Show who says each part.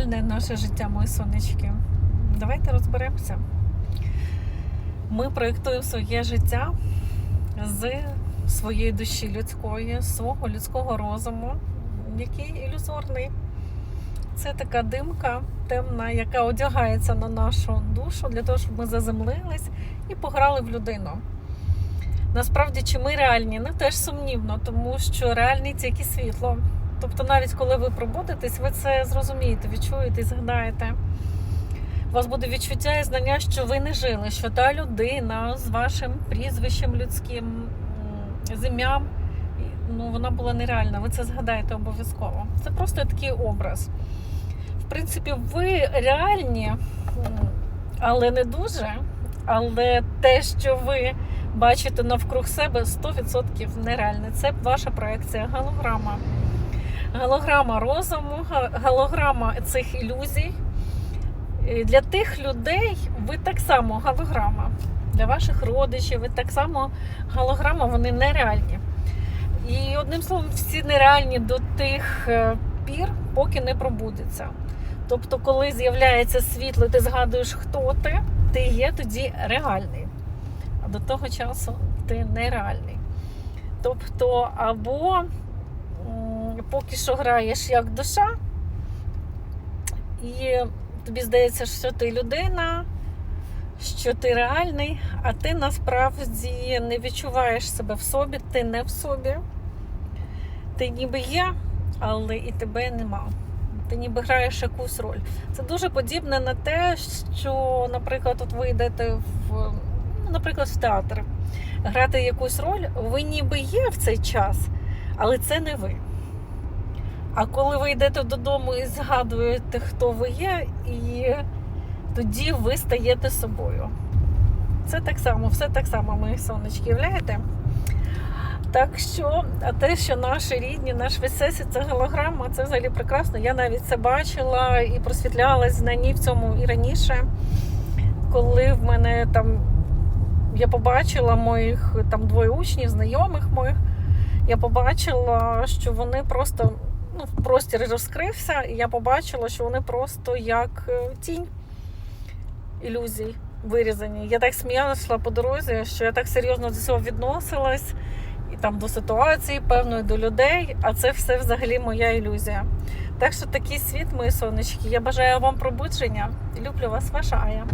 Speaker 1: реальне наше життя, мої сонечки. Давайте розберемося. Ми проєктуємо своє життя з своєї душі людської, свого людського розуму, який ілюзорний. Це така димка темна, яка одягається на нашу душу для того, щоб ми заземлились і пограли в людину. Насправді, чи ми реальні? Ну теж сумнівно, тому що реальні тільки світло. Тобто, навіть коли ви пробудетесь, ви це зрозумієте, відчуєте і згадаєте. У вас буде відчуття і знання, що ви не жили, що та людина з вашим прізвищем людським, з ім'ям, ну, вона була нереальна. Ви це згадаєте обов'язково. Це просто такий образ. В принципі, ви реальні, але не дуже. Але те, що ви бачите навкруг себе, 100% нереальне. Це ваша проекція, голограма. Голограма розуму, голограма цих ілюзій. Для тих людей ви так само голограма. Для ваших родичів ви так само голограма, вони нереальні. І одним словом, всі нереальні до тих е, пір, поки не пробудеться. Тобто, коли з'являється світло, ти згадуєш, хто ти, ти є тоді реальний. А до того часу ти нереальний. Тобто, або поки що граєш як душа, і тобі здається, що ти людина, що ти реальний, а ти насправді не відчуваєш себе в собі, ти не в собі. Ти ніби є, але і тебе нема. Ти ніби граєш якусь роль. Це дуже подібне на те, що, наприклад, от ви йдете в, ну, наприклад, в театр, грати якусь роль, ви ніби є в цей час, але це не ви. А коли ви йдете додому і згадуєте, хто ви є, і тоді ви стаєте собою. Це так само, все так само, мої сонечки, являєте? Так що, а те, що наші рідні, наш весесі, це голограма, це взагалі прекрасно. Я навіть це бачила і просвітлялась знанні в цьому і раніше, коли в мене там я побачила моїх там двоє учнів, знайомих моїх, я побачила, що вони просто ну, простір розкрився, і я побачила, що вони просто як е, тінь ілюзій вирізані. Я так сміялася йшла по дорозі, що я так серйозно до цього відносилась, і там до ситуації, певної до людей, а це все взагалі моя ілюзія. Так що такий світ, мої сонечки. Я бажаю вам пробудження. Люблю вас, ваша Ая.